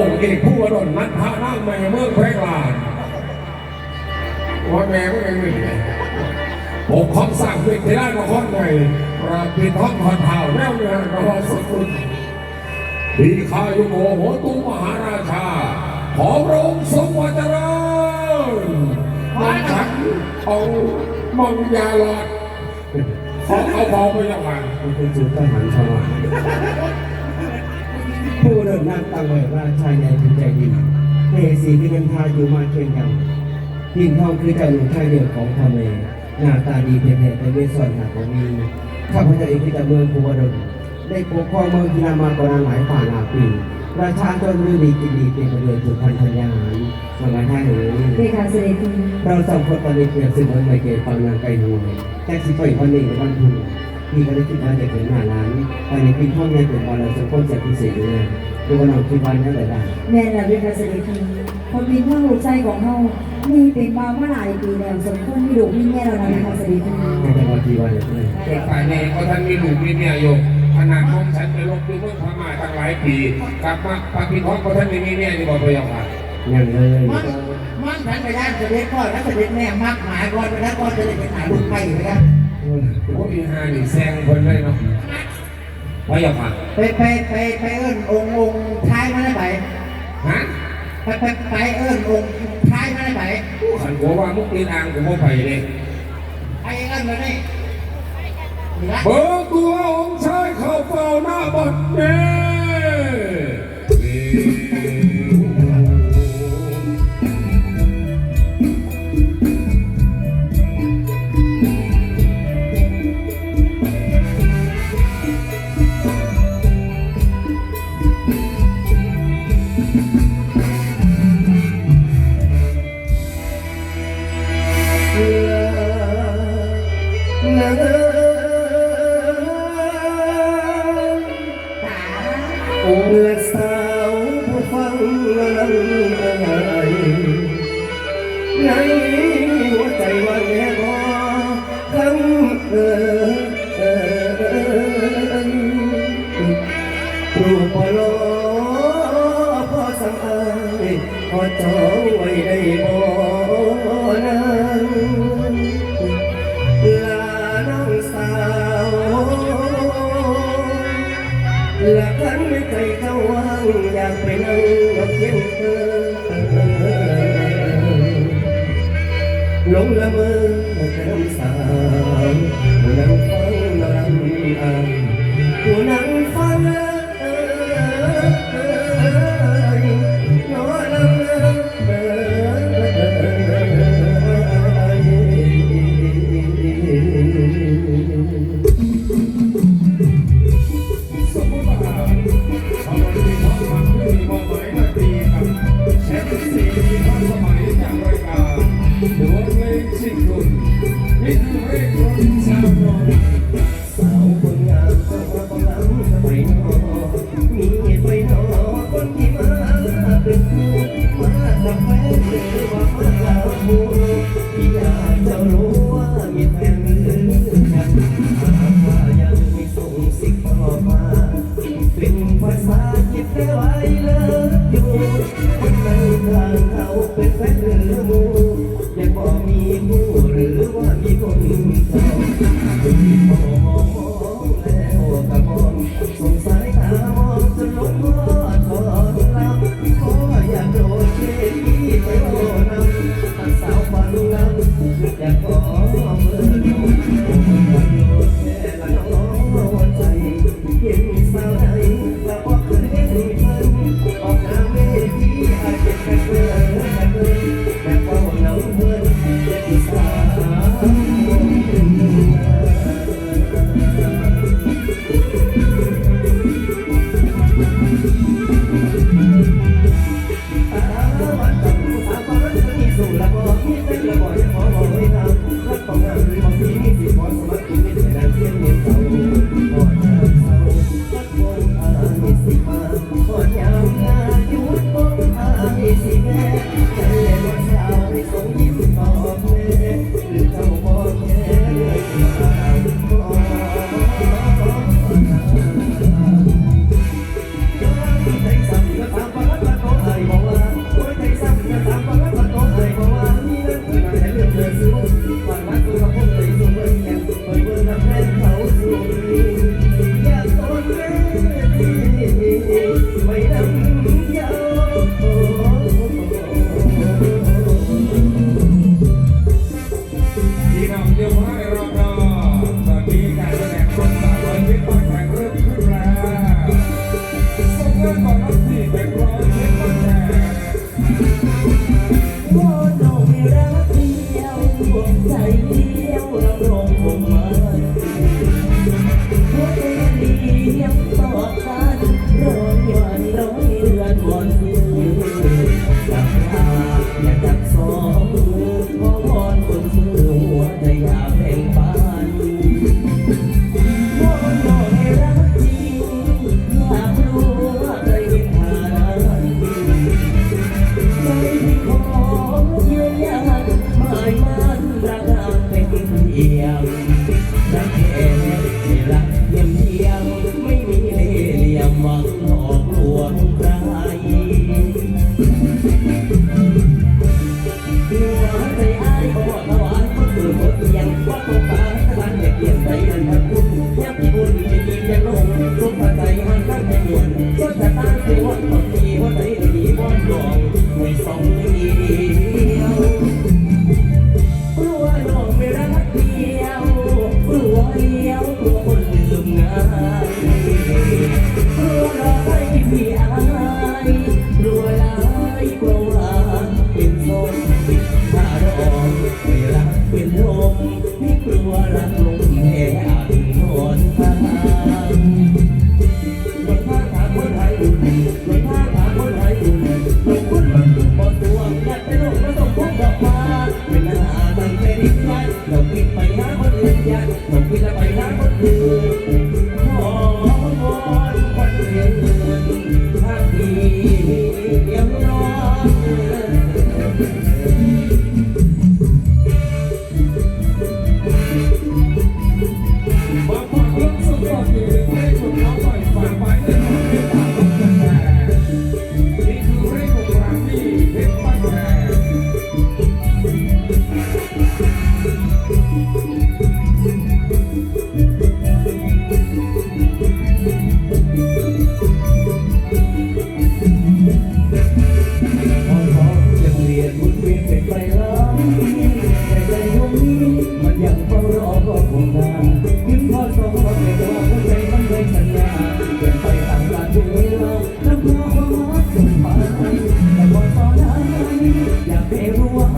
องค์เอกผู้วดลนัทพระนั่งแม่เมืองแพร่กลานว่าแม่ไม่เป็นไงปกครองสั่งเด็กที่ได้มาข้อนใหม่ปราบปิดท้องพันเท้าแนวเงินรอสกุลทีคายุโกโหตุมหาราชา ขอพระองค์ทรงวัจรามันฉันเอามังยาลอดขอเอาพอไปยังไงเป็นจุดทหารชาวบ้าน ผู้เดินหน้าตั้งไว้ว่าชายใหญ่เป็นใจดีเฮสีที่เป็นทาอยู่มาเคียงกันพินทองคือเจ้าหนุ่มชายเดียวของพ่อแม่หน้าตาดีเพียงแต่ไม่ส่วนหาของมีข้าพเจ้าเองที่จะเมืองภูวดลได้ปกครองเมืองกีฬามากว่านหลายป่าหลายปีประชาชนรู้ดีกินดีเป็นประโยชน์สุดพันธัญญาสมัยท่านหรือเพคะเสด็จเราสองคนตอนนี้เปรียบเสมือนไมเกลฟังนางไก่หวแจ็คสิไปวันหนี้ในวันพุ่ง พี่ก็ได้คิดว่าจะเห็นหน้าร้านภายในปีท่องในเป็นวันเราสมควรจะพิเศษเลยดูว่าเราคิดวันนั้นอะไรได้แม่ละเพคะเสด็จพี่พอบินว่าหัวใจของเฮามีเป็นมาเมื่อหลายปีแล้วสมควรมีลูกมีแม่เรานะเพคะเสด็จพี่ในจังหวัดที่วันเลยเกิดฝ่ายนี้ก็ท่านมีลูกมีเมียอยู่ขนาดของฉันไปลบดูเมืองพม่าตั้งหลายปีกลับมาปาพิท้องก็ท่านไม่มีเมียอยู่บ่ตัวอย่างไรยังเลยมันมันฉันไปย่านเสด็จพ่อแล้วเสด็จแม่มักหมายก่อนไปแล้วก็จะได้เป็นหาลูกไผ่ไปแล้ว โอ้ยฮานี่แซงคนเลยเนาะว่าอย่างไรไปไปไปไปเอิ้นองค์องค์ท้ายมาได้ไหมฮะไปไปไปเอิ้นองค์ท้ายมาได้ไหมขันหัวว่ามุกตีนอ่างกับมุกไผ่เลยไอ้เอิ้นมานี่นี่ละเบิกตัวองค์ชายเข้าเฝ้าหน้าบัดเน่ต ในหัวใจวันแม่พอคำเออเออรูปพอลอพอสังอายพอจองไว้ได้บ่นั้นลาน้องสาวหลักฐานในใจเจ้าว่างอยากไปนั่งกับเพียงเธอ ลมไม่กลัวรักลมแห่อันทนมา pelo.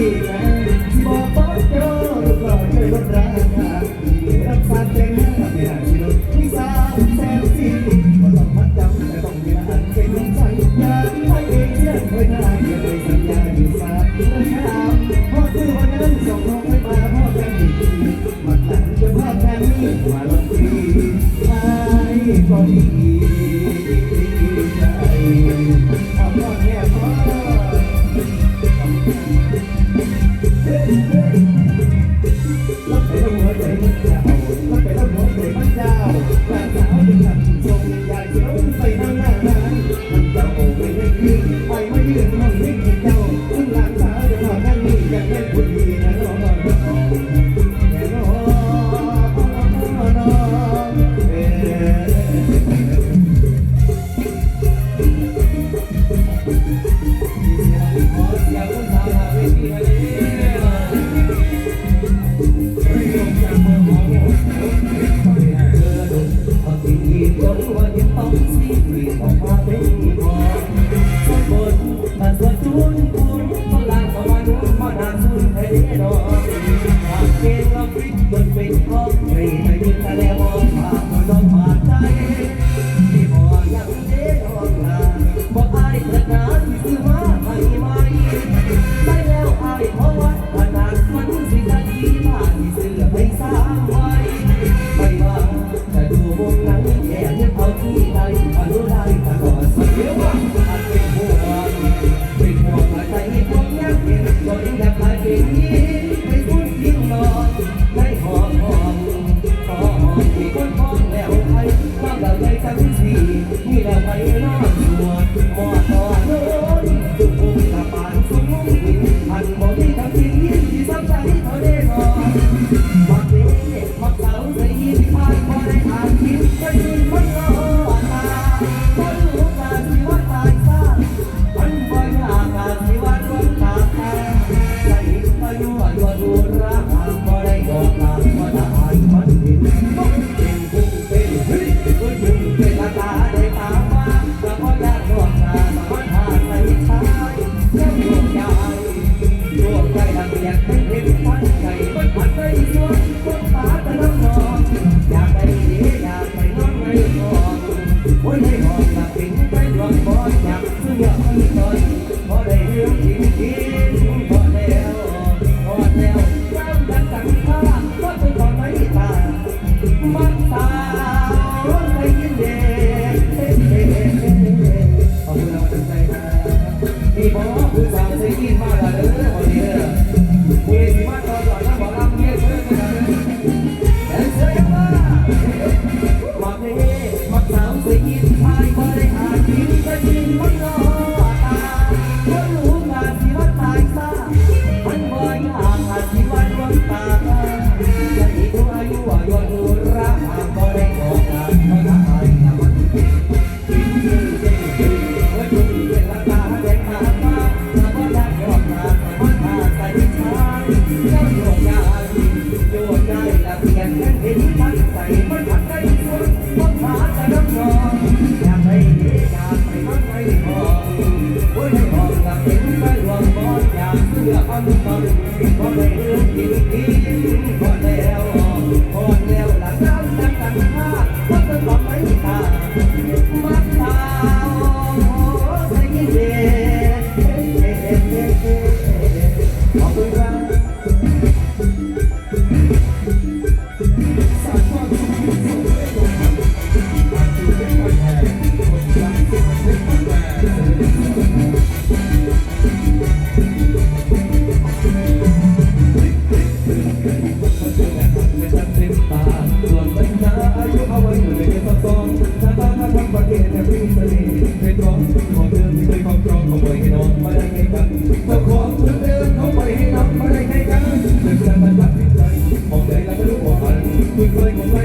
Yeah. Yeah. รัวยังต้องชีวิตของความ Muy rico,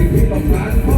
ที่พี่ต้องการเพร